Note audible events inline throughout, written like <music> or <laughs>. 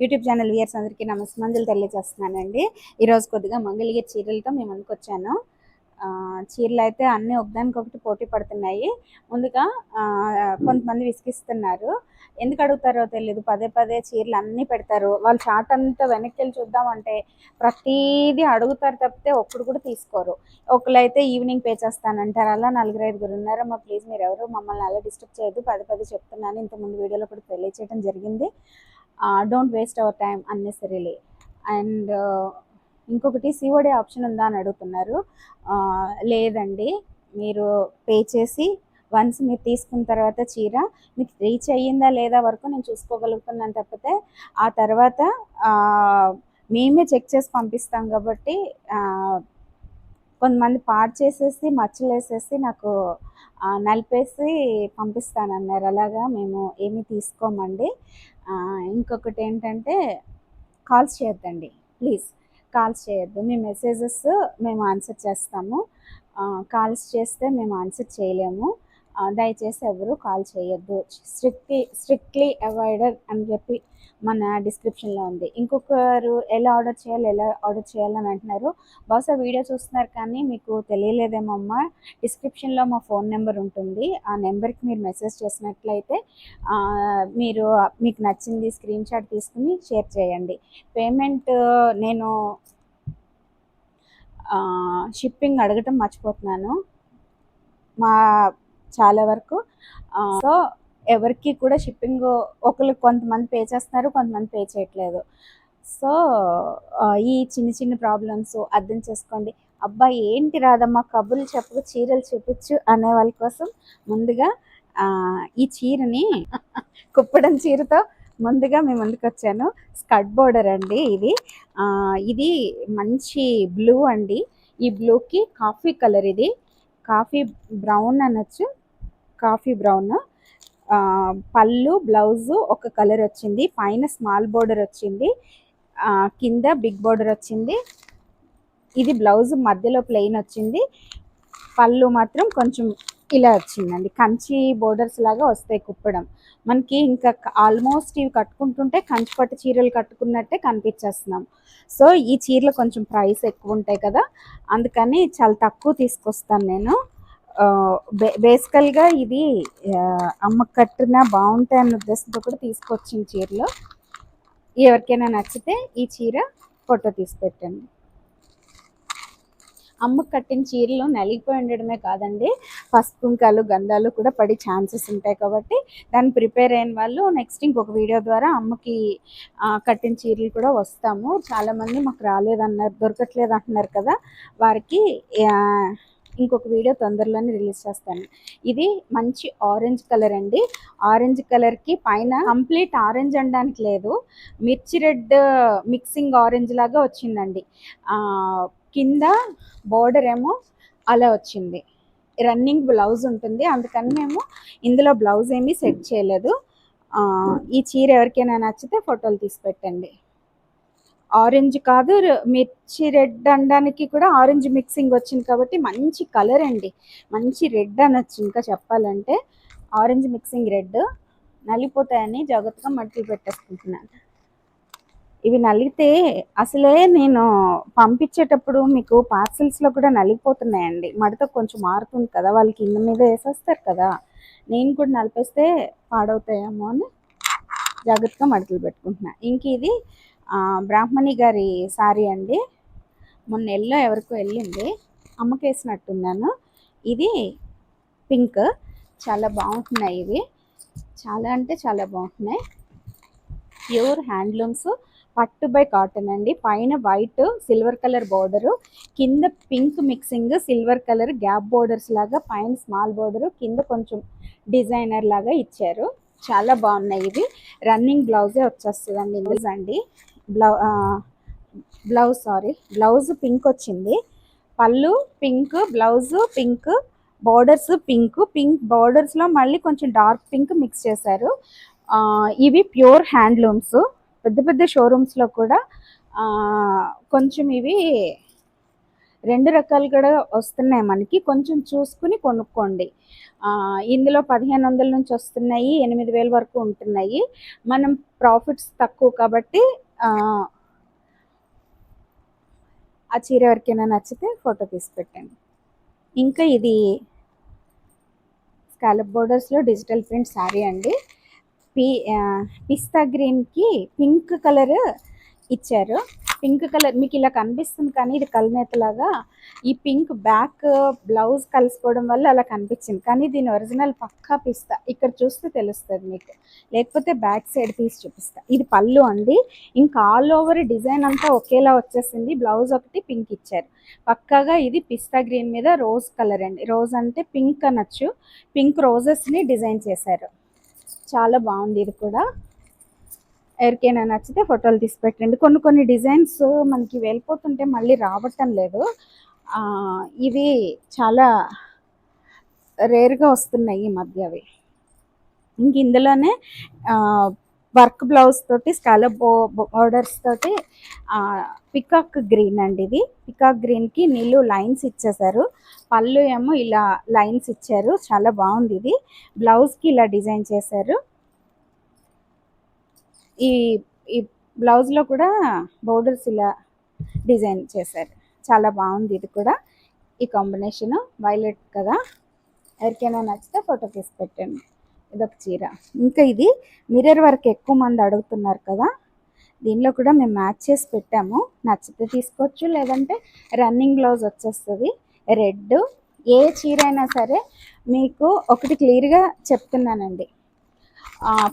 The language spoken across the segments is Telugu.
యూట్యూబ్ ఛానల్ వ్యూయర్స్ అందరికీ నమస్మంజులు తెలియజేస్తున్నానండి. ఈరోజు కొద్దిగా మంగళగిరి చీరలతో మేము ముందుకు వచ్చాను చీరలు అయితే అన్నీ ఒకదానికొకటి పోటీ పడుతున్నాయి. ముందుగా కొంతమంది విసిగిస్తున్నారు. ఎందుకు అడుగుతారో తెలియదు పదే పదే చీరలు అన్నీ పెడతారు. వాళ్ళు చాట్ అంతా వెనక్కి వెళ్ళి చూద్దామంటే ప్రతీది అడుగుతారు తప్పితే ఒక్కడు కూడా తీసుకోరు. ఒకళ్ళైతే ఈవినింగ్ పే చేస్తానంటారు. అలా నలుగురు ఐదుగురు ఉన్నారు మా ప్లీజ్ మీరు ఎవరు మమ్మల్ని అలా డిస్టర్బ్ చేయదు పదే పదే చెప్తున్నాను. ఇంతకుముందు వీడియోలో కూడా తెలియచేయడం జరిగింది. Don't waste our time unnecessarily and ఇంకొకటి సిఓడి ఆప్షన్ ఉందా అని అడుగుతున్నారు. లేదండి. మీరు పే చేసి వన్స్ మీరు తీసుకున్న తర్వాత చీర మీకు రీచ్ అయ్యిందా లేదా వరకు నేను చూసుకోగలుగుతున్నాను తప్పితే ఆ తర్వాత మేమే చెక్ చేసి పంపిస్తాం కాబట్టి కొంతమంది పాడు చేసేసి మచ్చలు వేసేసి నాకు నలిపేసి పంపిస్తానన్నారు. అలాగా మేము ఏమీ తీసుకోమండి. ఇంకొకటి ఏంటంటే కాల్స్ చేయొద్దండి. ప్లీజ్ కాల్స్ చేయొద్దు. మీ మెసేజెస్ మేము ఆన్సర్ చేస్తాము. కాల్స్ చేస్తే మేము ఆన్సర్ చేయలేము. దయచేసి ఎవరు కాల్ చేయొద్దు. స్ట్రిక్ట్లీ స్ట్రిక్ట్లీ అవాయిడెడ్ అని చెప్పి మన డిస్క్రిప్షన్లో ఉంది. ఇంకొకరు ఎలా ఆర్డర్ చేయాలి ఎలా ఆర్డర్ చేయాలని అంటున్నారు. బహుశా వీడియో చూస్తున్నారు కానీ మీకు తెలియలేదేమో అమ్మ డిస్క్రిప్షన్లో మా ఫోన్ నెంబర్ ఉంటుంది. ఆ నెంబర్కి మీరు మెసేజ్ చేసినట్లయితే మీరు మీకు నచ్చింది స్క్రీన్ షాట్ తీసుకుని షేర్ చేయండి. పేమెంట్ నేను షిప్పింగ్ అడగటం మర్చిపోతున్నాను. మా చాలా వరకు సో ఎవరికి కూడా షిప్పింగ్ ఒకరు కొంతమంది పే చేస్తున్నారు కొంతమంది పే చేయట్లేదు. సో ఈ చిన్న చిన్న ప్రాబ్లమ్స్ అర్థం చేసుకోండి. అబ్బా ఏంటి రాదమ్మా కబుర్లు చెప్పు చీరలు చూపించు అనే వాళ్ళ కోసం ముందుగా ఈ చీరని <laughs> కుప్పడం చీరతో ముందుగా మేము ముందుకు వచ్చాను. స్కర్ట్ బోర్డర్ అండి ఇది. ఇది మంచి బ్లూ అండి. ఈ బ్లూకి కాఫీ కలర్ ఇది. కాఫీ బ్రౌన్ అనొచ్చు. Coffee brown. పళ్ళు బ్లౌజు ఒక కలర్ వచ్చింది. పైన స్మాల్ బోర్డర్ వచ్చింది. కింద బిగ్ బోర్డర్ వచ్చింది. ఇది బ్లౌజ్ మధ్యలో ప్లెయిన్ వచ్చింది. పళ్ళు మాత్రం కొంచెం ఇలా వచ్చిందండి. కంచి బోర్డర్స్ లాగా వస్తాయి కుప్పడం. మనకి ఇంకా ఆల్మోస్ట్ ఇవి కట్టుకుంటుంటే కంచి పట్టు చీరలు కట్టుకున్నట్టే కనిపించేస్తున్నాం. సో ఈ చీరలు కొంచెం ప్రైస్ ఎక్కువ ఉంటాయి కదా. అందుకని చాలా తక్కువ తీసుకొస్తాను నేను. బేసికల్గా ఇది అమ్మ కట్టిన బాగుంటాయి అన్న ఉద్దేశంతో కూడా తీసుకొచ్చిన చీరలు ఎవరికైనా నచ్చితే ఈ చీర ఫోటో తీసి పెట్టండి. అమ్మకు కట్టిన చీరలు నలిగిపోయి ఉండడమే కాదండి పసుపు కుంకాలు గంధాలు కూడా పడి ఛాన్సెస్ ఉంటాయి కాబట్టి దాన్ని ప్రిపేర్ అయిన వాళ్ళు నెక్స్ట్ ఇంకొక వీడియో ద్వారా అమ్మకి కట్టిన చీరలు కూడా వస్తాము. చాలామంది మాకు రాలేదన్నారు దొరకట్లేదు అంటున్నారు కదా వారికి ఇంకొక వీడియో తొందరలోనే రిలీజ్ చేస్తాను. ఇది మంచి ఆరెంజ్ కలర్ అండి. ఆరెంజ్ కలర్కి పైన కంప్లీట్ ఆరెంజ్ అనడానికి లేదు. మిర్చి రెడ్ మిక్సింగ్ ఆరెంజ్ లాగా వచ్చిందండి. కింద బోర్డర్ ఏమో అలా వచ్చింది. రన్నింగ్ బ్లౌజ్ ఉంటుంది. అందుకని మేము ఇందులో బ్లౌజ్ ఏమీ సెట్ చేయలేదు. ఈ చీర ఎవరికైనా నచ్చితే ఫోటోలు తీసి పెట్టండి. ఆరెంజ్ కాదు మిర్చి రెడ్ అనడానికి కూడా ఆరెంజ్ మిక్సింగ్ వచ్చింది కాబట్టి మంచి కలర్ అండి. మంచి రెడ్ అనొచ్చు. ఇంకా చెప్పాలంటే ఆరెంజ్ మిక్సింగ్ రెడ్ నలిపోతాయని జాగ్రత్తగా మట్టిలు పెట్టేసుకుంటున్నాను. ఇవి నలిగితే అసలే నేను పంపించేటప్పుడు మీకు పార్సిల్స్లో కూడా నలిగిపోతున్నాయండి. మడత కొంచెం మారుతుంది కదా వాళ్ళకి ఇన్న మీద వేసేస్తారు కదా. నేను కూడా నలిపేస్తే పాడవుతాయేమో అని జాగ్రత్తగా మడతలు పెట్టుకుంటున్నా. ఇంక ఇది బ్రాహ్మణి గారి సారీ అండి. మొన్న ఎల్లో ఎవరికో వెళ్ళింది. అమ్మకేసినట్టున్నాను. ఇది పింక్. చాలా బాగుంటున్నాయి ఇవి. చాలా అంటే చాలా బాగుంటున్నాయి. Pure handlooms. పట్టు బై కాటన్ అండి. పైన వైట్ సిల్వర్ కలర్ బోర్డరు. కింద pink mixing silver colour gap borders లాగా పైన స్మాల్ బోర్డరు కింద కొంచెం డిజైనర్ లాగా ఇచ్చారు. చాలా బాగున్నాయి ఇవి. రన్నింగ్ బ్లౌజే వచ్చేస్తుందండి ఇందులో అండి. బ్లౌ బ్లౌజ్ సారీ బ్లౌజ్ పింక్ వచ్చింది. పళ్ళు pink blouse pink borders pink. Pink బోర్డర్స్లో మళ్ళీ కొంచెం డార్క్ పింక్ మిక్స్ చేశారు. ఇవి ప్యూర్ హ్యాండ్లూమ్స్. పెద్ద పెద్ద షోరూమ్స్లో కూడా కొంచెం ఇవి రెండు రకాలు కూడా వస్తున్నాయి మనకి. కొంచెం చూసుకుని కొనుక్కోండి. ఇందులో పదిహేను వందల నుంచి వస్తున్నాయి ఎనిమిది వేల వరకు ఉంటున్నాయి. మనం ప్రాఫిట్స్ తక్కువ కాబట్టి ఆ, చీర ఎవరికైనా నచ్చితే ఫోటో తీసి పెట్టండి ఇంకా ఇది స్కాలప్ బోర్డర్స్లో డిజిటల్ ప్రింట్ శారీ అండి. పి పిస్తా గ్రీన్కి పింక్ కలర్ ఇచ్చారు. పింక్ కలర్ మీకు ఇలా కనిపిస్తుంది కానీ ఇది కల్నేతలాగా ఈ పింక్ బ్యాక్ బ్లౌజ్ కలిసిపోవడం వల్ల అలా కనిపించింది. కానీ దీని ఒరిజినల్ పక్కా పిస్తా. ఇక్కడ చూస్తే తెలుస్తుంది మీకు. లేకపోతే బ్యాక్ సైడ్ తీసి చూపిస్తా. ఇది పళ్ళు అండి. ఇంకా ఆల్ ఓవర్ డిజైన్ అంతా ఒకేలా వచ్చేసింది. బ్లౌజ్ ఒకటి పింక్ ఇచ్చారు. పక్కాగా ఇది పిస్తా గ్రీన్ మీద రోజ్ కలర్ అండి. రోజ్ అంటే పింక్ అనొచ్చు. పింక్ రోజెస్ని డిజైన్ చేశారు. చాలా బాగుంది ఇది కూడా. ఎవరికైనా నచ్చితే ఫోటోలు తీసి పెట్టండి. కొన్ని కొన్ని డిజైన్స్ మనకి వెళ్ళిపోతుంటే మళ్ళీ రావటం లేదు. ఇవి చాలా రేర్గా వస్తున్నాయి ఈ మధ్య అవి. ఇంక ఇందులోనే వర్క్ బ్లౌజ్ తోటి స్కాలప్ బో బోర్డర్స్ తోటి పికాక్ గ్రీన్ అండి ఇది. పికాక్ గ్రీన్కి నీళ్ళు లైన్స్ ఇచ్చేసారు పళ్ళు ఏమో ఇలా లైన్స్ ఇచ్చారు. చాలా బాగుంది ఇది. బ్లౌజ్కి ఇలా డిజైన్ చేశారు. ఈ ఈ బ్లౌజ్లో కూడా బోర్డర్స్ ఇలా డిజైన్ చేశారు. చాలా బాగుంది ఇది కూడా. ఈ కాంబినేషన్ వైలెట్ కదా. ఎవరికైనా నచ్చితే ఫోటో తీసి పెట్టండి. ఇదొక చీర. ఇంకా ఇది మిర్రర్ వర్క్ ఎక్కువ మంది అడుగుతున్నారు కదా. దీనిలో కూడా మేము మ్యాచ్ చేసి పెట్టాము. నచ్చితే తీసుకోవచ్చు లేదంటే రన్నింగ్ బ్లౌజ్ వచ్చేస్తుంది. రెడ్ ఏ చీర అయినా సరే మీకు ఒకటి క్లియర్గా చెప్తున్నానండి.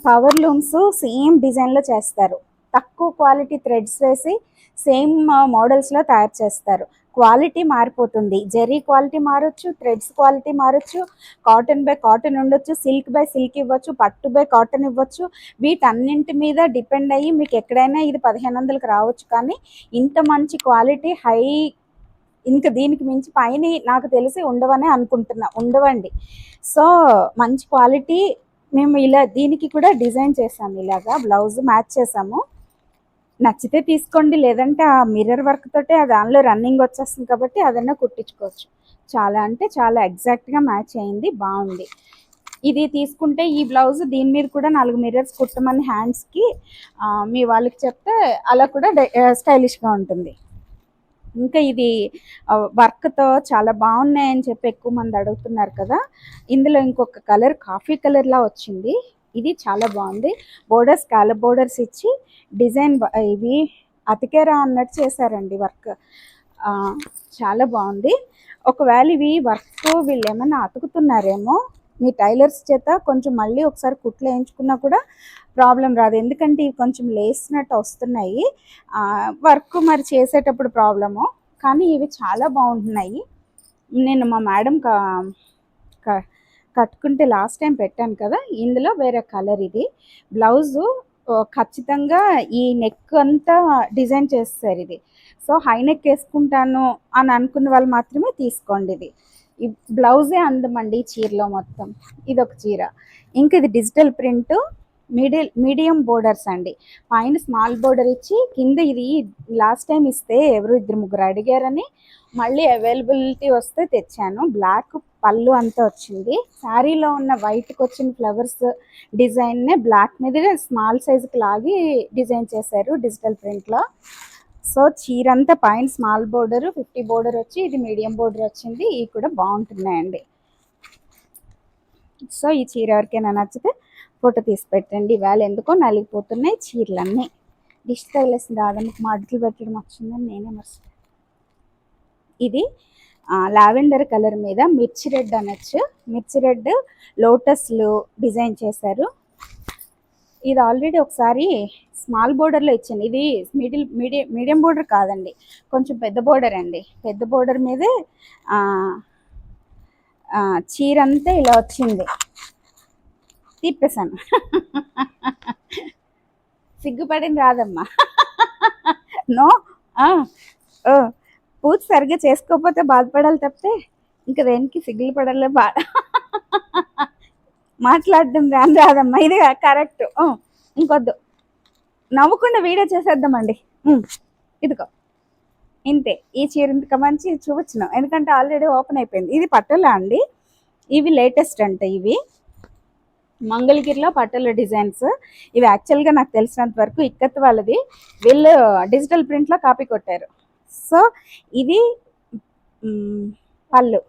పవర్ లూమ్స్ సేమ్ డిజైన్లో చేస్తారు. తక్కువ క్వాలిటీ థ్రెడ్స్ వేసి సేమ్ మోడల్స్లో తయారు చేస్తారు. క్వాలిటీ మారిపోతుంది. జెరీ క్వాలిటీ మారొచ్చు థ్రెడ్స్ క్వాలిటీ మారొచ్చు కాటన్ బై కాటన్ ఉండొచ్చు సిల్క్ బై సిల్క్ ఇవ్వచ్చు పట్టు బై కాటన్ ఇవ్వచ్చు. వీటన్నింటి మీద డిపెండ్ అయ్యి మీకు ఎక్కడైనా ఇది పదిహేను వందలకు రావచ్చు కానీ ఇంత మంచి క్వాలిటీ హై ఇంకా దీనికి మించి పైన నాకు తెలిసి ఉండవని అనుకుంటున్నా. ఉండవండి. సో మంచి క్వాలిటీ మేము ఇలా దీనికి కూడా డిజైన్ చేసాము ఇలాగా బ్లౌజ్ మ్యాచ్ చేసాము నచ్చితే తీసుకోండి లేదంటే ఆ మిర్రర్ వర్క్ తోటే అది దానిలో రన్నింగ్ వచ్చేస్తుంది కాబట్టి అదన్నా కుట్టించుకోవచ్చు. చాలా అంటే చాలా ఎగ్జాక్ట్గా మ్యాచ్ అయింది బాగుంది. ఇది తీసుకుంటే ఈ బ్లౌజ్ దీని మీద కూడా నాలుగు మిర్రర్స్ కుట్టమని హ్యాండ్స్కి మీ వాళ్ళకి చెప్తే అలా కూడా స్టైలిష్గా ఉంటుంది. ఇంకా ఇది వర్క్తో చాలా బాగున్నాయని చెప్పి ఎక్కువ మంది అడుగుతున్నారు కదా. ఇందులో ఇంకొక కలర్ కాఫీ కలర్లా వచ్చింది. ఇది చాలా బాగుంది. బోర్డర్స్ కాల బోర్డర్స్ ఇచ్చి డిజైన్ ఇవి అతికేరా అన్నట్టు చేశారండి వర్క్. చాలా బాగుంది. ఒకవేళ ఇవి వర్క్ వీళ్ళు ఏమైనా అతుకుతున్నారేమో మీ టైలర్స్ చేత కొంచెం మళ్ళీ ఒకసారి కుట్లు వేయించుకున్నా కూడా ప్రాబ్లం రాదు. ఎందుకంటే ఇవి కొంచెం లేసినట్టు వస్తున్నాయి. వర్క్ మరి చేసేటప్పుడు ప్రాబ్లము. కానీ ఇవి చాలా బాగుంటున్నాయి. నేను మా మేడం కట్టుకుంటే లాస్ట్ టైం పెట్టాను కదా. ఇందులో వేరే కలర్ ఇది. బ్లౌజు ఖచ్చితంగా ఈ నెక్ అంతా డిజైన్ చేస్తారు ఇది. సో హై నెక్ వేసుకుంటాను అని అనుకున్న వాళ్ళు మాత్రమే తీసుకోండి ఇది. ఈ బ్లౌజే అందమండి చీరలో మొత్తం. ఇది ఒక చీర. ఇంకా ఇది digital print medium medium borders అండి. పైన స్మాల్ బోర్డర్ ఇచ్చి కింద ఇది లాస్ట్ టైం ఇస్తే ఎవరు ఇద్దరు ముగ్గురు అడిగారని మళ్ళీ అవైలబిలిటీ వస్తే తెచ్చాను. బ్లాక్ పళ్ళు అంతా వచ్చింది. శారీలో ఉన్న వైట్కి వచ్చిన ఫ్లవర్స్ డిజైన్నే బ్లాక్ మీద స్మాల్ సైజుకి లాగి డిజైన్ చేశారు డిజిటల్ ప్రింట్లో. సో చీర అంతా పైన స్మాల్ బోర్డర్ ఫిఫ్టీ బోర్డర్ వచ్చి ఇది మీడియం బోర్డర్ వచ్చింది. ఇవి కూడా బాగుంటున్నాయండి. సో ఈ చీర ఎవరికైనా నచ్చితే ఫోటో తీసి పెట్టండి. ఇవాళ ఎందుకో నలిగిపోతున్నాయి చీరలన్నీ. డిష్ తగిలేసింది రాదమ్మకి మడ్లు పెట్టడం వచ్చిందని నేనే మర్చిపోయాను. ఇది లావెండర్ కలర్ మీద మిర్చి రెడ్ అనొచ్చు. మిర్చి రెడ్ లోటస్లు డిజైన్ చేశారు. ఇది ఆల్రెడీ ఒకసారి స్మాల్ బోర్డర్లో ఇచ్చాను. ఇది మిడిల్ మీడియం మీడియం బోర్డర్ కాదండి. కొంచెం పెద్ద బోర్డర్ అండి. పెద్ద బోర్డర్ మీదే చీర అంతా ఇలా వచ్చింది. తిప్పేశాను. సిగ్గుపడింది రాదమ్మా. నో ఓ పూజ సరిగ్గా చేసుకోకపోతే బాధపడాలి తప్పితే ఇంకా దేనికి సిగ్గులు పడాలి బాధ? మాట్లాడడం రాని రాదమ్మా. ఇది కరెక్ట్. ఇంకొద్దు. నవ్వకుండా వీడియో చేసేద్దామండి. ఇదిగో. ఇంతే. ఈ చీర ఇంతక మంచి చూపించిన. ఎందుకంటే ఆల్రెడీ ఓపెన్ అయిపోయింది. ఇది పట్టులా అండి. ఇవి లేటెస్ట్ అంట ఇవి. మంగళగిరిలో పట్టుల డిజైన్స్. ఇవి యాక్చువల్గా నాకు తెలిసినంత వరకు ఇక్కత్ వాళ్ళది. వీళ్ళు డిజిటల్ ప్రింట్లో కాపీ కొట్టారు. సో ఇది పళ్ళు.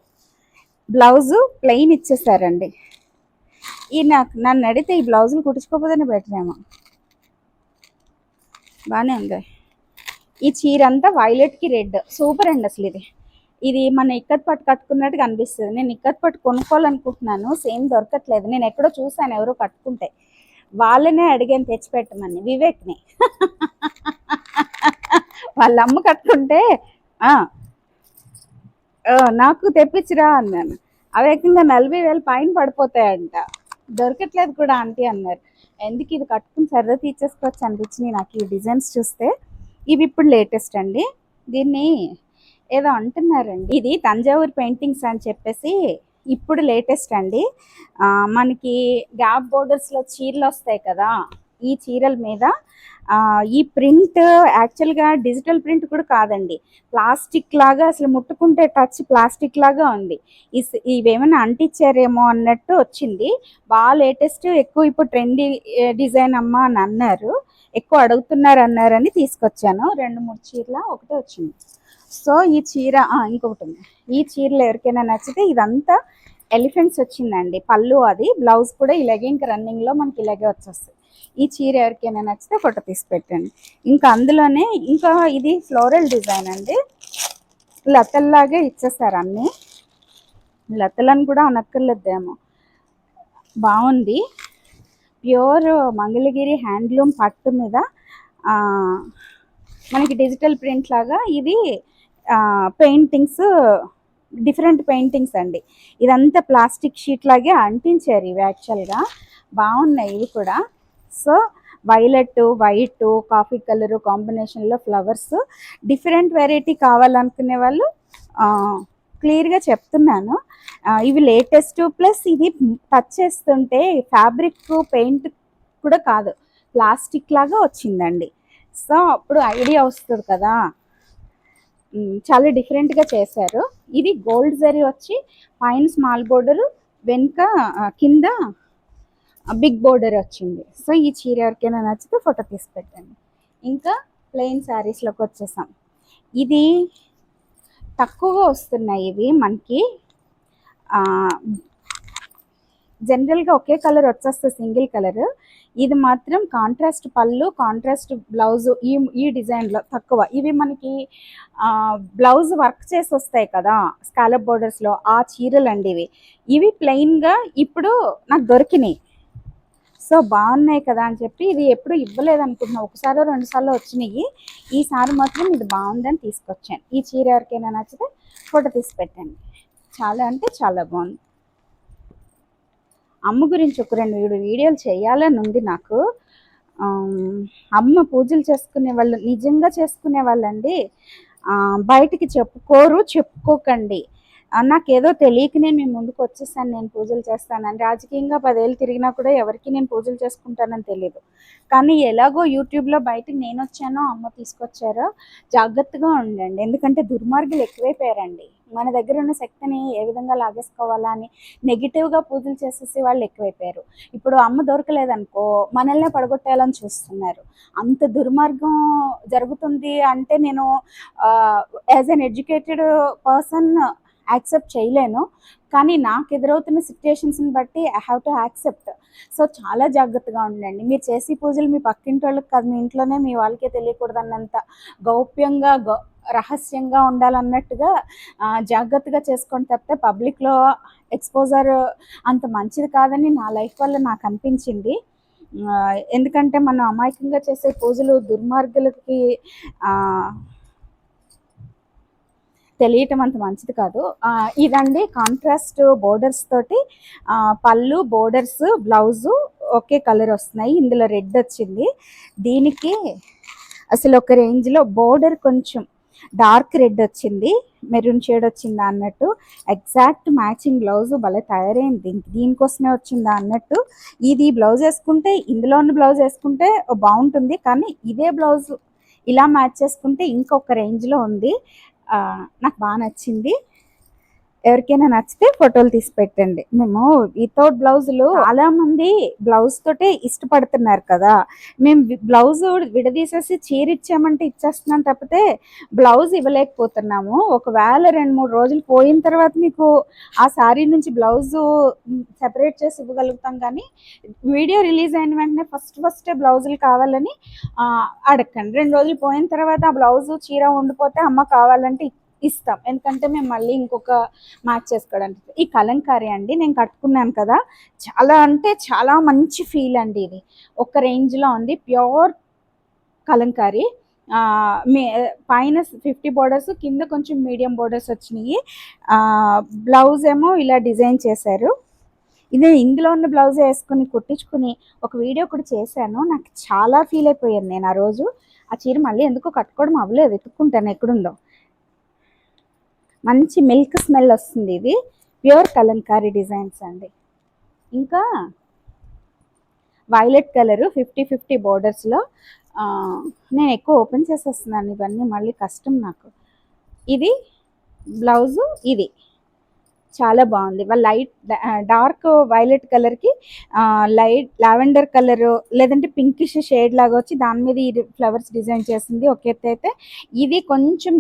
బ్లౌజు ప్లెయిన్ ఇచ్చేసారండి. ఈ నాకు నన్ను అడిగితే ఈ బ్లౌజులు కుట్టించుకోకపోతేనే బెటర్ ఏమో. బాగానే ఉంది. ఈ చీర అంతా వైలెట్కి రెడ్ సూపర్ అండి అసలు ఇది. ఇది మన ఇక్కత్ పట్టు కట్టుకున్నట్టుగా అనిపిస్తుంది నేను ఇక్కత్ పట్టు కొనుక్కోవాలనుకుంటున్నాను. సేమ్ దొరకట్లేదు. నేను ఎక్కడో చూసాను ఎవరో కట్టుకుంటే. వాళ్ళనే అడిగాను తెచ్చిపెట్టమని వివేక్ని. <laughs> వాళ్ళ అమ్మ కట్టుకుంటే నాకు తెప్పించిరా అన్నాను. అవి ఏకంగా నలభై వేలు పైన పడిపోతాయంట. దొరకట్లేదు కూడా ఆంటీ అన్నారు. ఎందుకు ఇది కట్టుకుని సరదా తీసేసుకోవచ్చు అనిపించింది నాకు ఈ డిజైన్స్ చూస్తే. ఇవి ఇప్పుడు లేటెస్ట్ అండి. దీన్ని ఏదో అంటున్నారండి. ఇది తంజావూరు పెయింటింగ్స్ అని చెప్పేసి ఇప్పుడు లేటెస్ట్ అండి. మనకి గ్యాప్ బోర్డర్స్లో చీరలు వస్తాయి కదా. ఈ చీరల మీద ఈ ప్రింట్ యాక్చువల్గా డిజిటల్ ప్రింట్ కూడా కాదండి. ప్లాస్టిక్ లాగా అసలు ముట్టుకుంటే టచ్ ప్లాస్టిక్ లాగా ఉంది. ఇస్- ఇవేమైనా అంటించారేమో అన్నట్టు వచ్చింది. బాగా లేటెస్ట్ ఎక్కువ ఇప్పుడు ట్రెండీ డిజైన్ అమ్మా అని అన్నారు. ఎక్కువ అడుగుతున్నారు అన్నారని తీసుకొచ్చాను. రెండు మూడు చీరల ఒకటే వచ్చింది. సో ఈ చీర ఇంకొకటి ఉంది. ఈ చీరలు ఎవరికైనా నచ్చితే ఇదంతా ఎలిఫెంట్స్ వచ్చిందండి. పళ్ళు అది బ్లౌజ్ కూడా ఇలాగే ఇంకా రన్నింగ్లో మనకి ఇలాగే వచ్చేస్తుంది ఈ చీర ఎవరికైనా నచ్చితే ఫోటో తీసి పెట్టండి ఇంకా అందులోనే ఇంకా ఇది ఫ్లోరల్ డిజైన్ అండి. లతల్లాగే ఇచ్చేస్తారు అన్నీ. లతలను కూడా అనక్కర్లేదేమో. బాగుంది. ప్యూర్ మంగళగిరి హ్యాండ్లూమ్ పట్టు మీద మనకి డిజిటల్ ప్రింట్ లాగా ఇది పెయింటింగ్స్ డిఫరెంట్ పెయింటింగ్స్ అండి. ఇదంతా ప్లాస్టిక్ షీట్ లాగే అంటించారు ఇవి యాక్చువల్గా. బాగున్నాయి ఇవి కూడా. So violet white coffee colour కాంబినేషన్లో ఫ్లవర్స్. డిఫరెంట్ వెరైటీ కావాలనుకునే వాళ్ళు క్లియర్గా చెప్తున్నాను. ఇవి లేటెస్ట్ ప్లస్ ఇది టచ్ చేస్తుంటే ఫ్యాబ్రిక్ పెయింట్ కూడా కాదు ప్లాస్టిక్ లాగా వచ్చిందండి. సో అప్పుడు ఐడియా వస్తుంది కదా. చాలా డిఫరెంట్గా చేశారు. ఇది గోల్డ్ జరీ వచ్చి పైన స్మాల్ బోర్డర్ వెనుక కింద బిగ్ బోర్డర్ వచ్చింది. సో ఈ చీర ఎవరికైనా నచ్చితే ఫోటో తీసి పెట్టండి. ఇంకా ప్లెయిన్ శారీస్లోకి వచ్చేసాం. ఇది తక్కువగా వస్తున్నాయి ఇవి మనకి. జనరల్గా ఒకే కలర్ వచ్చేస్తుంది సింగిల్ కలర్. ఇది మాత్రం కాంట్రాస్ట్ పళ్ళు కాంట్రాస్ట్ బ్లౌజ్ ఈ ఈ డిజైన్లో తక్కువ. ఇవి మనకి బ్లౌజ్ వర్క్ చేసి వస్తాయి కదా స్కాలప్ బోర్డర్స్లో ఆ చీరలు అండి ఇవి ఇవి ప్లెయిన్గా ఇప్పుడు నాకు దొరికినాయి. సో బాగున్నాయి కదా అని చెప్పి ఇది ఎప్పుడు ఇవ్వలేదు అనుకుంటున్నా ఒకసారి రెండు సార్లు వచ్చినాయి ఈసారి మాత్రం ఇది బాగుందని తీసుకొచ్చాను. ఈ చీర ఎవరికైనా నచ్చితే ఫోటో తీసి పెట్టండి. చాలా అంటే చాలా బాగుంది. అమ్మ గురించి ఒక రెండు వీడియో వీడియోలు చేయాలని ఉంది నాకు. అమ్మ పూజలు చేసుకునే వాళ్ళు నిజంగా చేసుకునే వాళ్ళండి. బయటికి చెప్పుకోరు చెప్పుకోకండి. నాకేదో తెలియక నేను మీ ముందుకు వచ్చేసాను నేను పూజలు చేస్తానని. రాజకీయంగా పదేళ్ళు తిరిగినా కూడా ఎవరికి నేను పూజలు చేసుకుంటానని తెలియదు కానీ ఎలాగో యూట్యూబ్లో బయటకు నేను వచ్చానో అమ్మ తీసుకొచ్చారో జాగ్రత్తగా ఉండండి. ఎందుకంటే దుర్మార్గులు ఎక్కువైపోయారండి. మన దగ్గర ఉన్న శక్తిని ఏ విధంగా లాగేసుకోవాలా అని నెగిటివ్గా పూజలు చేసేసి వాళ్ళు ఎక్కువైపోయారు. ఇప్పుడు అమ్మ దొరకలేదనుకో మనల్నే పడగొట్టాలని చూస్తున్నారు. అంత దుర్మార్గం జరుగుతుంది అంటే నేను as an educated person accept చేయలేను. కానీ నాకు ఎదురవుతున్న సిచ్యుయేషన్స్ని బట్టి I have to accept so చాలా జాగ్రత్తగా ఉండండి. మీరు చేసే పూజలు మీ పక్కింటి వాళ్ళకి కాదు మీ ఇంట్లోనే మీ వాళ్ళకే తెలియకూడదన్నంత గౌప్యంగా గౌ రహస్యంగా ఉండాలన్నట్టుగా జాగ్రత్తగా చేసుకొని తప్పితే పబ్లిక్లో ఎక్స్పోజర్ అంత మంచిది కాదని నా లైఫ్ వల్ల నాకు అనిపించింది. ఎందుకంటే మనం అమాయకంగా చేసే పూజలు దుర్మార్గులకి తెలియటం అంత మంచిది కాదు. ఇదండి కాంట్రాస్ట్ బోర్డర్స్ తోటి పళ్ళు బోర్డర్స్ బ్లౌజు ఒకే కలర్ వస్తున్నాయి. ఇందులో రెడ్ వచ్చింది. దీనికి అసలు ఒక రేంజ్లో బోర్డర్ కొంచెం డార్క్ రెడ్ వచ్చింది. మెరూన్ షేడ్ వచ్చిందా అన్నట్టు. ఎగ్జాక్ట్ మ్యాచింగ్ బ్లౌజ్ భలే తయారైంది. దీనికోసమే వచ్చిందా అన్నట్టు. ఇది బ్లౌజ్ వేసుకుంటే ఇందులో ఉన్న బ్లౌజ్ వేసుకుంటే బాగుంటుంది. కానీ ఇదే బ్లౌజ్ ఇలా మ్యాచ్ చేసుకుంటే ఇంకొక రేంజ్లో ఉంది. నాకు బాగా నచ్చింది. ఎవరికైనా నచ్చితే ఫోటోలు తీసి పెట్టండి. మేము వితౌట్ బ్లౌజులు చాలా మంది బ్లౌజ్ తోటే ఇష్టపడుతున్నారు కదా. మేము బ్లౌజ్ విడదీసేసి చీర ఇచ్చామంటే ఇచ్చేస్తున్నాం తప్పితే బ్లౌజ్ ఇవ్వలేకపోతున్నాము. ఒకవేళ రెండు మూడు రోజులు పోయిన తర్వాత మీకు ఆ శారీ నుంచి బ్లౌజ్ సెపరేట్ చేసి ఇవ్వగలుగుతాం కానీ వీడియో రిలీజ్ అయిన వెంటనే ఫస్ట్ ఫస్ట్ బ్లౌజులు కావాలని అడగండి రెండు రోజులు పోయిన తర్వాత ఆ బ్లౌజ్ చీర ఉండిపోతే అమ్మ కావాలంటే ఇస్తాం. ఎందుకంటే మేము మళ్ళీ ఇంకొక మ్యాచ్ చేసుకోవడానికి. ఈ కలంకారీ అండి నేను కట్టుకున్నాను కదా. చాలా అంటే చాలా మంచి ఫీల్ అండి ఇది. ఒక రేంజ్లో ఉంది. ప్యూర్ కలంకారీ. మీ పైన ఫిఫ్టీ బోర్డర్స్ కింద కొంచెం మీడియం బోర్డర్స్ వచ్చినాయి. బ్లౌజ్ ఏమో ఇలా డిజైన్ చేశారు. ఇదే ఇందులో ఉన్న బ్లౌజ్ వేసుకుని కుట్టించుకుని ఒక వీడియో కూడా చేశాను. నాకు చాలా ఫీల్ అయిపోయాను నేను ఆ రోజు. ఆ చీర మళ్ళీ ఎందుకో కట్టుకోవడం అవ్వలేదు వెతుక్కుంటాను ఎక్కడుందో. మంచి మిల్క్ స్మెల్ వస్తుంది ఇది. ప్యూర్ కలంకారీ డిజైన్స్ అండి. ఇంకా వైలెట్ కలరు ఫిఫ్టీ ఫిఫ్టీ బోర్డర్స్లో నేను ఎక్కువ ఓపెన్ చేసేస్తున్నాను ఇవన్నీ మళ్ళీ కష్టం నాకు. ఇది బ్లౌజు ఇది. చాలా బాగుంది. లైట్ డార్క్ వైలెట్ కలర్కి లైట్ లావెండర్ కలరు లేదంటే పింకిష్ షేడ్ లాగా వచ్చి దాని మీద ఈ ఫ్లవర్స్ డిజైన్ చేసింది ఒక అయితే. ఇది కొంచెం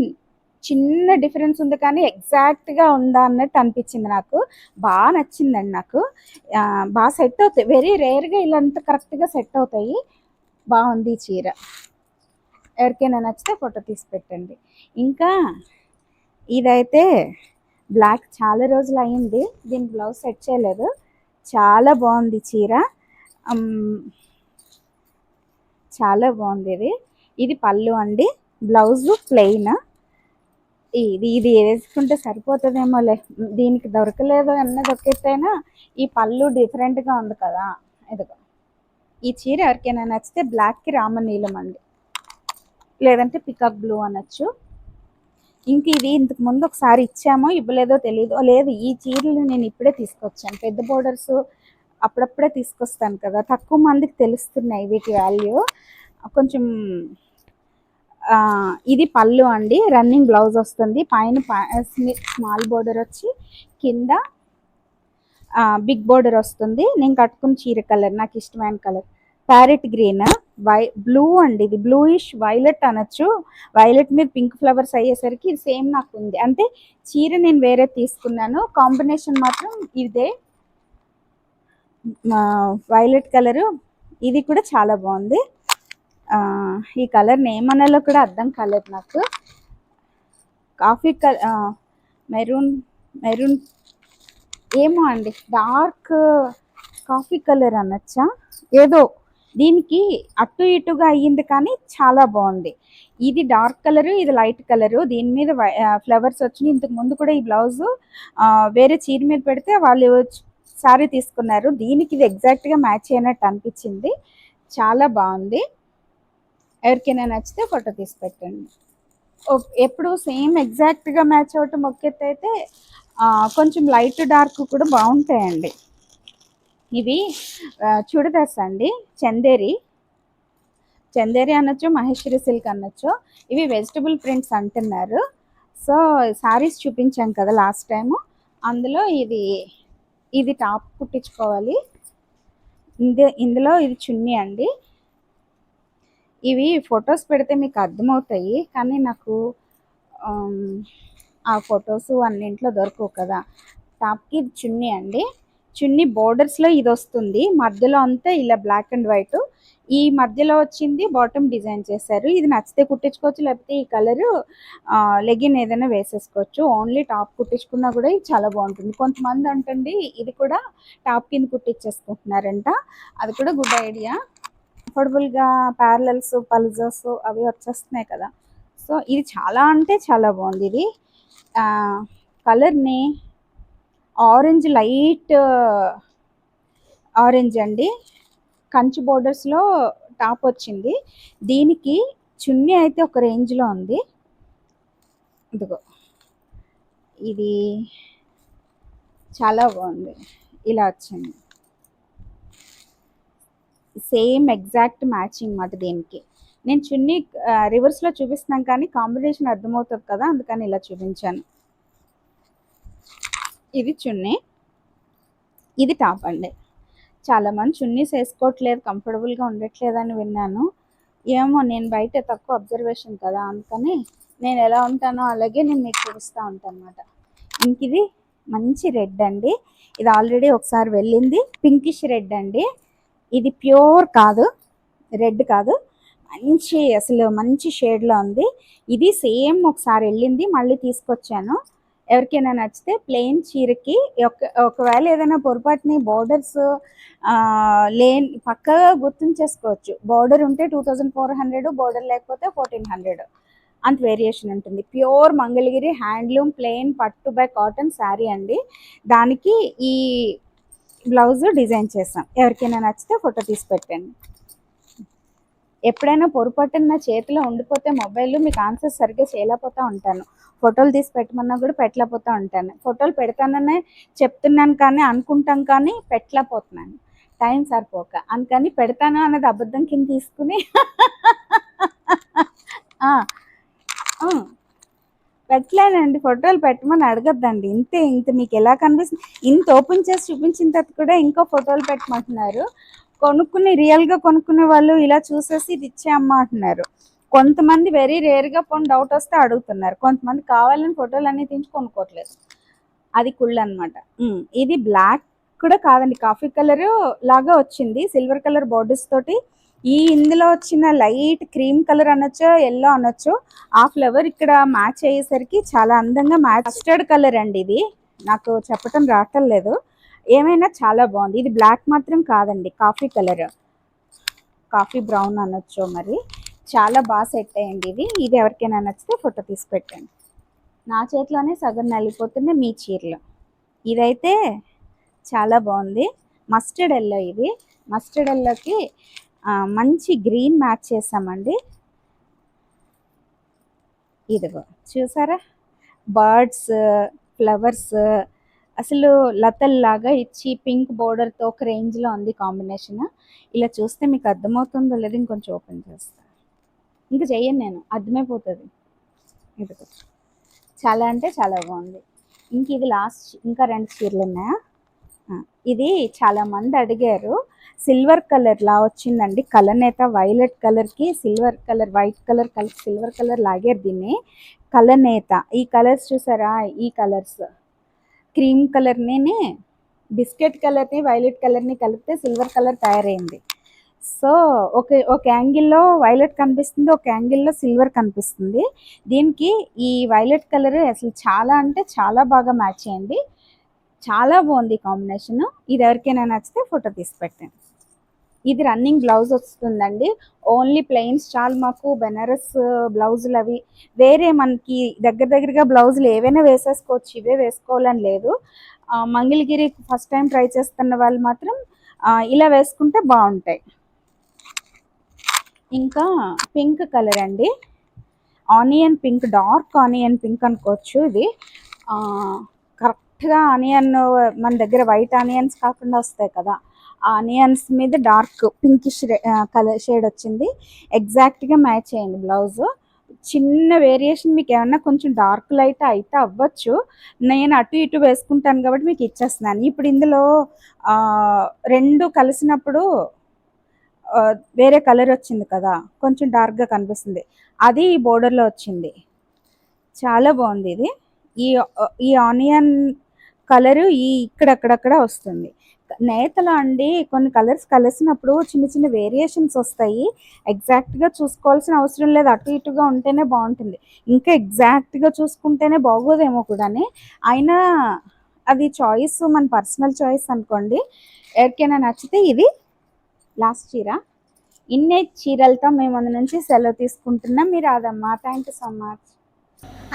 చిన్న డిఫరెన్స్ ఉంది కానీ ఎగ్జాక్ట్గా ఉందా అన్నట్టు అనిపించింది నాకు. బాగా నచ్చిందండి నాకు. బాగా సెట్ అవుతాయి. వెరీ రేర్గా ఇలా అంత కరెక్ట్గా సెట్ అవుతాయి. బాగుంది చీర. ఎవరికైనా నచ్చితే ఫోటో తీసి పెట్టండి. ఇంకా ఇదైతే బ్లాక్ చాలా రోజులు అయింది. దీని బ్లౌజ్ సెట్ చేయలేదు. చాలా బాగుంది చీర. చాలా బాగుంది ఇది. ఇది పళ్ళు అండి. బ్లౌజ్ ప్లెయిన్ ఇది ఇది వేసుకుంటే సరిపోతుందేమోలే. దీనికి దొరకలేదు అన్నది ఒక ఈ పళ్ళు డిఫరెంట్గా ఉంది కదా. ఇదిగో. ఈ చీర ఎవరికైనా నచ్చితే బ్లాక్కి రామనీలం అండి. లేదంటే పికప్ బ్లూ అనొచ్చు. ఇంక ఇది ఇంతకు ముందు ఒకసారి ఇచ్చామో ఇవ్వలేదో తెలియదు లేదు. ఈ చీరలు నేను ఇప్పుడే తీసుకొచ్చాను. పెద్ద బోర్డర్స్ అప్పుడప్పుడే తీసుకొస్తాను కదా. తక్కువ మందికి తెలుస్తున్నాయి వీటి వాల్యూ. కొంచెం ఇది పళ్ళు అండి. రన్నింగ్ బ్లౌజ్ వస్తుంది. పైన స్మాల్ బోర్డర్ వచ్చి కింద బిగ్ బోర్డర్ వస్తుంది. నేను కట్టుకున్న చీర కలర్ నాకు ఇష్టమైన కలర్. ప్యారెట్ గ్రీన్ వై బ్లూ అండి. ఇది బ్లూయిష్ వైలెట్ అనొచ్చు. వైలెట్ మీద పింక్ ఫ్లవర్స్ అయ్యేసరికి ఇది సేమ్ నాకు ఉంది. అంటే చీర నేను వేరే తీసుకున్నాను. కాంబినేషన్ మాత్రం ఇదే. Violet colour. ఇది కూడా చాలా బాగుంది. ఈ కలర్ నేమనాలో కూడా అర్థం కాలేదు నాకు. కాఫీ కలర్ మెరూన్ మెరూన్ ఏమో అండి డార్క్ కాఫీ కలర్ అనొచ్చా? ఏదో దీనికి అటు ఇటుగా అయ్యింది కానీ చాలా బాగుంది. ఇది డార్క్ కలర్ ఇది లైట్ కలర్. దీని మీద ఫ్లవర్స్ వచ్చినాయి. ఇంతకు ముందు కూడా ఈ బ్లౌజు వేరే చీర మీద పెడితే వాళ్ళు సారీ తీసుకున్నారు. దీనికి ఇది ఎగ్జాక్ట్గా మ్యాచ్ అయినట్టు అనిపించింది. చాలా బాగుంది. ఎవరికైనా నచ్చితే ఫోటో తీసి పెట్టండి ఓ- ఎప్పుడు సేమ్ ఎగ్జాక్ట్గా మ్యాచ్ అవ్వటం ఒక అయితే కొంచెం లైట్ డార్క్ కూడా బాగుంటాయండి. ఇవి చూడదాస్ అండి. చందేరి. చందేరి అనొచ్చు మహేశ్వరి సిల్క్ అనొచ్చు ఇవి వెజిటబుల్ ప్రింట్స్ అంటున్నారు. సో శారీస్ చూపించాం కదా లాస్ట్ టైము. అందులో ఇది ఇది టాప్ కుట్టించుకోవాలి. ఇందు ఇందులో ఇది చున్నీ అండి. ఇవి ఫొటోస్ పెడితే మీకు అర్థమవుతాయి కానీ నాకు ఆ ఫొటోస్ అన్నింట్లో దొరకవు కదా. టాప్కి చున్నీ అండి. చున్నీ బోర్డర్స్లో ఇది వస్తుంది. మధ్యలో అంతా ఇలా బ్లాక్ అండ్ వైట్. ఈ మధ్యలో వచ్చింది బాటమ్ డిజైన్ చేశారు. ఇది నచ్చితే కుట్టించుకోవచ్చు లేకపోతే ఈ కలర్ లెగిన్ ఏదైనా వేసేసుకోవచ్చు. ఓన్లీ టాప్ కుట్టించుకున్నా కూడా ఇది చాలా బాగుంటుంది. కొంతమంది అంటండి ఇది కూడా టాప్ కింద కుట్టించేసుకుంటున్నారంట. అది కూడా గుడ్ ఐడియా. అఫోర్డబుల్గా ప్యారలల్స్ పల్జర్స్ అవి వచ్చేస్తున్నాయి కదా. సో ఇది చాలా అంటే చాలా బాగుంది ఇది. కలర్ని ఆరెంజ్ లైట్ ఆరెంజ్ అండి. కంచి బోర్డర్స్లో టాప్ వచ్చింది. దీనికి చున్నీ అయితే ఒక రేంజ్లో ఉంది. ఇదిగో. ఇది చాలా బాగుంది. ఇలా వచ్చింది. సేమ్ ఎగ్జాక్ట్ మ్యాచింగ్ మాట దీనికి. నేను చున్నీ రివర్స్లో చూపిస్తున్నాను కానీ కాంబినేషన్ అర్థమవుతుంది కదా అందుకని ఇలా చూపించాను. ఇది చున్నీ. ఇది టాప్ అండి. చాలామంది చున్నీస్ వేసుకోవట్లేదు కంఫర్టబుల్గా ఉండట్లేదు అని విన్నాను. ఏమో నేను బయట తక్కువ అబ్జర్వేషన్ కదా అందుకని నేను ఎలా ఉంటానో అలాగే నేను మీకు చూపిస్తూ ఉంటాను అనమాట ఇంక ఇది మంచి రెడ్ అండి. ఇది ఆల్రెడీ ఒకసారి వెళ్ళింది. పింకిష్ రెడ్ అండి. ఇది ప్యూర్ కాదు రెడ్ కాదు. మంచి అసలు మంచి షేడ్లో ఉంది. ఇది సేమ్ ఒకసారి వెళ్ళింది మళ్ళీ తీసుకొచ్చాను. ఎవరికైనా నచ్చితే ప్లెయిన్ చీరకి ఒక ఒకవేళ ఏదైనా పొరపాటుని బోర్డర్స్ లేన్ పక్కగా గుర్తుంచేసుకోవచ్చు. బోర్డర్ ఉంటే two thousand four hundred border లేకపోతే ఫోర్టీన్ హండ్రెడ్ అంత వేరియేషన్ ఉంటుంది. ప్యూర్ మంగళగిరి హ్యాండ్లూమ్ ప్లెయిన్ పట్టు బై కాటన్ శారీ అండి. దానికి ఈ బ్లౌజ్ డిజైన్ చేసాం ఎవరికైనా నచ్చితే ఫోటో తీసి పెట్టండి. ఎప్పుడైనా పొరపాటున నా చేతిలో ఉండిపోతే మొబైల్ మీకు ఆన్సర్స్ సరిగ్గా చేయలేకపోతూ ఉంటాను. ఫోటోలు తీసి పెట్టమన్నా కూడా పెట్టలేకపోతూ ఉంటాను. ఫోటోలు పెడతాననే చెప్తున్నాను కానీ అనుకుంటాం కానీ పెట్టలేకపోతున్నాను. టైం సరిపోక. అందుకని పెడతాను అనేది అబద్ధం కింద తీసుకుని <laughs> పెట్టలేనండి. ఫోటోలు పెట్టమని అడగద్దండి. ఇంతే ఇంత మీకు ఎలా కనిపిస్తుంది? ఇంత ఓపెన్ చేసి చూపించిన తర్వాత కూడా ఇంకో ఫోటోలు పెట్టమంటున్నారు. కొనుక్కుని రియల్గా కొనుక్కునే వాళ్ళు ఇలా చూసేసి ఇది ఇచ్చే అంటున్నారు. కొంతమంది వెరీ రేర్గా పోని డౌట్ వస్తే అడుగుతున్నారు. కొంతమంది కావాలని ఫోటోలు అన్నీ తీసి కొనుక్కోవట్లేదు. అది కుళ్ళు అనమాట ఇది బ్లాక్ కూడా కాదండి. కాఫీ కలర్ లాగా వచ్చింది. సిల్వర్ కలర్ బార్డర్స్ తోటి ఈ ఇందులో వచ్చిన లైట్ క్రీమ్ కలర్ అనొచ్చు ఎల్లో అనొచ్చు ఆ ఫ్లవర్ ఇక్కడ మ్యాచ్ అయ్యేసరికి చాలా అందంగా మ్యాచ్. కస్టర్డ్ కలర్ అండి ఇది. నాకు చెప్పటం రావటం లేదు. ఏమైనా చాలా బాగుంది. ఇది బ్లాక్ మాత్రం కాదండి కాఫీ కలర్. కాఫీ బ్రౌన్ అనొచ్చు మరి. చాలా బాగా సెట్ అయ్యింది ఇది. ఇది ఎవరికైనా నచ్చితే ఫోటో తీసి పెట్టండి. నా చేతిలోనే సగం నలిగిపోతుంది మీ చీరలో. ఇదైతే చాలా బాగుంది. మస్టర్డ్ ఎల్లో ఇది. మస్టర్డ్ ఎల్లోకి మంచి గ్రీన్ మ్యాచ్ చేసామండి. ఇదిగో చూసారా? బర్డ్స్ ఫ్లవర్స్ అసలు లతల్లాగా ఇచ్చి పింక్ బోర్డర్తో ఒక రేంజ్లో ఉంది కాంబినేషన్ ఇలా చూస్తే మీకు అర్థమవుతుందో లేదో ఇంకొంచెం ఓపెన్ చేస్తాను ఇంకా చెయ్యను నేను అర్థమైపోతుంది. ఇదిగో. చాలా అంటే చాలా బాగుంది. ఇంక ఇది లాస్ట్ ఇంకా రెండు చీరలు ఉన్నాయా? ఇది చాలా మంది అడిగారు. సిల్వర్ కలర్ లా వచ్చిందండి. కలనేత వైలెట్ కలర్కి సిల్వర్ కలర్ వైట్ కలర్ కలిసి సిల్వర్ కలర్ లాగారు దీన్ని. కలనేత ఈ కలర్స్ చూసారా? ఈ కలర్స్ క్రీమ్ కలర్ని బిస్కెట్ కలర్ని వైలెట్ కలర్ని కలిపితే సిల్వర్ కలర్ తయారైంది. సో ఒక ఒక యాంగిల్లో వైలెట్ కనిపిస్తుంది ఒక యాంగిల్లో సిల్వర్ కనిపిస్తుంది. దీనికి ఈ వైలెట్ కలర్ అసలు చాలా అంటే చాలా బాగా మ్యాచ్ అయ్యింది చాలా బాగుంది కాంబినేషన్ ఇది ఎవరికైనా నచ్చితే ఫోటో తీసి పెట్టండి. ఇది రన్నింగ్ బ్లౌజ్ వస్తుందండి. ఓన్లీ ప్లెయిన్స్ చాలు మాకు బెనారస్ బ్లౌజులు uh, అవి. వేరే మనకి దగ్గర దగ్గరగా బ్లౌజులు ఏవైనా వేసేసుకోవచ్చు ఇవే వేసుకోవాలని లేదు. మంగళగిరి ఫస్ట్ టైం ట్రై చేస్తున్న వాళ్ళు మాత్రం ఇలా వేసుకుంటే బాగుంటాయి. ఇంకా పింక్ కలర్ అండి. Onion pink dark onion pink అనుకోవచ్చు ఇది. ఆ, ఆనియన్ మన దగ్గర వైట్ ఆనియన్స్ కాకుండా వస్తాయి కదా ఆ ఆనియన్స్ మీద డార్క్ పింకిష్ కలర్ షేడ్ వచ్చింది. ఎగ్జాక్ట్గా మ్యాచ్ అయ్యింది బ్లౌజ్. చిన్న వేరియేషన్ మీకు ఏమన్నా కొంచెం డార్క్ లైట్ అయితే అవ్వచ్చు. నేను అటు ఇటు వేసుకుంటాను కాబట్టి మీకు ఇచ్చేస్తున్నాను. ఇప్పుడు ఇందులో రెండు కలిసినప్పుడు వేరే కలర్ వచ్చింది కదా కొంచెం డార్క్గా కనిపిస్తుంది. అది ఈ బోర్డర్లో వచ్చింది. చాలా బాగుంది ఇది. ఈ ఈ ఆనియన్ కలరు ఈ ఇక్కడక్కడక్కడ వస్తుంది. నేతలో అండి కొన్ని కలర్స్ కలిసినప్పుడు చిన్న చిన్న వేరియేషన్స్ వస్తాయి. ఎగ్జాక్ట్గా చూసుకోవాల్సిన అవసరం లేదు. అటు ఇటుగా ఉంటేనే బాగుంటుంది. ఇంకా ఎగ్జాక్ట్గా చూసుకుంటేనే బాగోదేమో కూడాని. అయినా అది చాయిస్ మన పర్సనల్ చాయిస్ అనుకోండి. ఎవరికైనా నచ్చితే ఇది లాస్ట్ చీర. ఇన్నే చీరలతో మేము అందు నుంచి సెలవు తీసుకుంటున్నాం. మీరు అదమ్మా థ్యాంక్ యూ సో మచ్.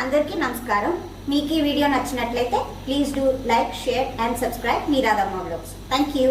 అందరికీ నమస్కారం. మీకు ఈ వీడియో నచ్చినట్లయితే please do like share and subscribe Meeradamma blogs. Thank you.